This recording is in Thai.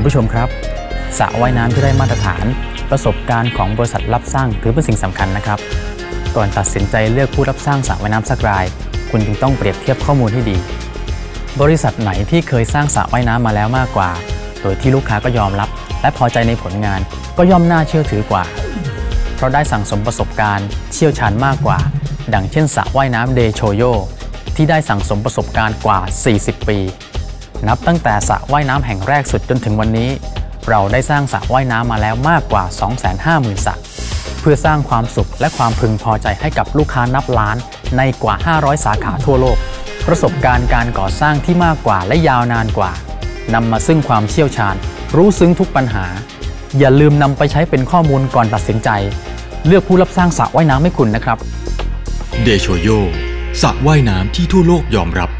คุณผู้ชมครับสระว่ายน้ำที่ได้มาตรฐาน ประสบการณ์ของบริษัทรับสร้างถือเป็นสิ่งสำคัญนะครับ ก่อนตัดสินใจเลือกผู้รับสร้างสระว่ายน้ำสักราย คุณจึงต้องเปรียบเทียบข้อมูลให้ดี บริษัทไหนที่เคยสร้างสระว่ายน้ำมาแล้วมากกว่า โดยที่ลูกค้าก็ยอมรับ และพอใจในผลงานก็ย่อมน่าเชื่อถือกว่า เพราะได้สั่งสมประสบการณ์ เชี่ยวชาญมากกว่า ดังเช่นสระว่ายน้ำเดโชโยที่ได้สั่งสมประสบการณ์กว่า 40 ปี นับตั้งแต่สระว่ายน้ำแห่งแรกสุดจนถึงวันนี้ เราได้สร้างสระว่ายน้ำมาแล้วมากกว่า 250,000สระเพื่อสร้างความสุขและความพึงพอใจให้กับลูกค้านับล้านในกว่า 500 สาขาทั่วโลก ประสบการณ์การก่อสร้างที่มากกว่าและยาวนานกว่านำมาซึ่งความเชี่ยวชาญ รู้ซึ้งทุกปัญหา อย่าลืมนำไปใช้เป็นข้อมูลก่อนตัดสินใจ เลือกผู้รับสร้างสระว่ายน้ำให้คุณนะครับ เดโชโยสระว่ายน้ำที่ทั่วโลกยอมรับ